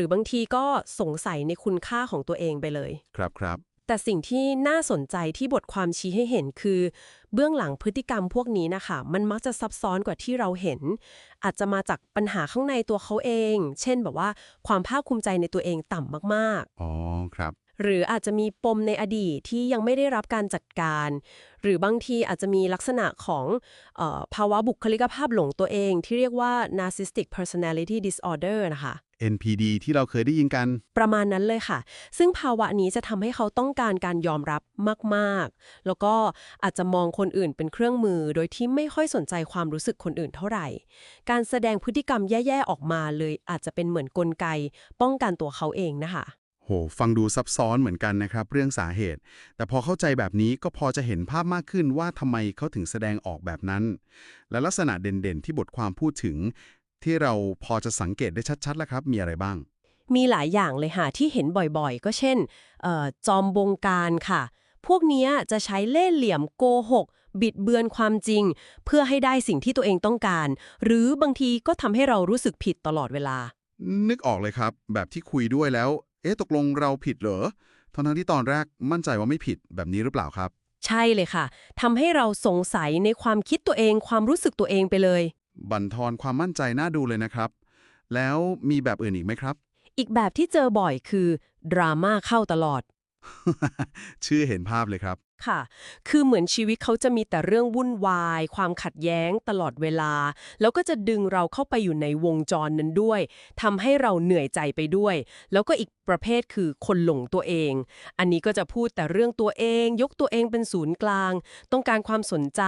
รือบางทีก็สงสัยในคุณค่าของตัวเองไปเลย ครับครับ แต่สิ่งที่น่าสนใจที่บทความชี้ให้เห็นคือ เบื้องหลังพฤติกรรมพวกนี้นะคะ มันมักจะซับซ้อนกว่าที่เราเห็น อาจจะมาจากปัญหาข้างในตัวเขาเอง เช่นแบบว่าความภาคภูมิใจในตัวเองต่ำมากอ๋อครับๆหรืออาจจะมีปมในอดีตที่ยังไม่ได้รับการจัดการ หรือบางทีอาจจะมีลักษณะของเออภาวะบุคลิกภาพหลงตัวเองที่เรียกว่า narcissistic personality disorder นะคะ NPD ที่เราเคยได้ยินกัน ประมาณนั้นเลยค่ะ ซึ่งภาวะนี้จะทำให้เขาต้องการการยอมรับมากๆ แล้วก็อาจจะมองคนอื่นเป็นเครื่องมือ โดยที่ไม่ค่อยสนใจความรู้สึกคนอื่นเท่าไหร่ การแสดงพฤติกรรมแย่ๆออกมาเลยอาจจะเป็นเหมือนกลไก ป้องกันตัวเขาเองนะคะโหฟังดูซับซ้อนเหมือนกันนะครับ เรื่องสาเหตุ แต่พอเข้าใจแบบนี้ก็พอจะเห็นภาพมากขึ้นว่าทำไมเขาถึงแสดงออกแบบนั้น และลักษณะเด่นๆที่บทความพูดถึง ที่เราพอจะสังเกตได้ชัดๆแล้วครับ มีอะไรบ้าง มีหลายอย่างเลยค่ะที่เห็นบ่อยๆ ก็เช่นเอ่อจอมบงการค่ะ พวกเนี้ยจะใช้เล่ห์เหลี่ยมโกหก บิดเบือนความจริง เพื่อให้ได้สิ่งที่ตัวเองต้องการ หรือบางทีก็ทำให้เรารู้สึกผิดตลอดเวลา นึกออกเลยครับ แบบที่คุยด้วยแล้ว เอ๊ะตกลงเราผิดเหรอทั้งๆที่ตอนแรกมั่นใจว่าไม่ผิดแบบนี้หรือเปล่าครับ ใช่เลยค่ะทำให้เราสงสัยในความคิดตัวเองความรู้สึกตัวเองไปเลย บั่นทอนความมั่นใจน่าดูเลยนะครับ แล้วมีแบบอื่นอีกไหมครับ อีกแบบที่เจอบ่อยคือ ดราม่าเข้าตลอด ชื่อเห็นภาพเลยครับ ค่ะ คือเหมือนชีวิตเขาจะมีแต่เรื่องวุ่นวาย ความขัดแย้งตลอดเวลา แล้วก็จะดึงเราเข้าไปอยู่ในวงจรนั้นด้วยทำให้เราเหนื่อยใจไปด้วย แล้วก็อีกประเภทคือคนหลงตัวเอง อันนี้ก็จะพูดแต่เรื่องตัวเอง ยกตัวเองเป็นศูนย์กลาง ต้องการความสนใจ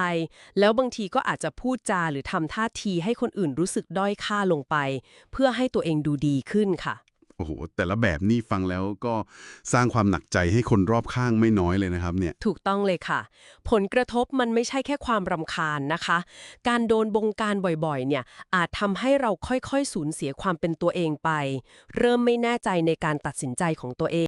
แล้วบางทีก็อาจจะพูดจาหรือทำท่าทีให้คนอื่นรู้สึกด้อยค่าลงไป เพื่อให้ตัวเองดูดีขึ้นค่ะ อ้โหแต่ละแบบนี่ฟังแล้วก็สร้างความหนักใจให้คนรอบข้างไม่น้อยเลยนะครับเนี่ย ถูกต้องเลยค่ะ ผลกระทบมันไม่ใช่แค่ความรำคาญนะคะ การโดนบงการบ่อยๆ เนี่ยอาจทำให้เราค่อยๆ สูญเสียความเป็นตัวเองไป เริ่มไม่แน่ใจในการตัดสินใจของตัวเอง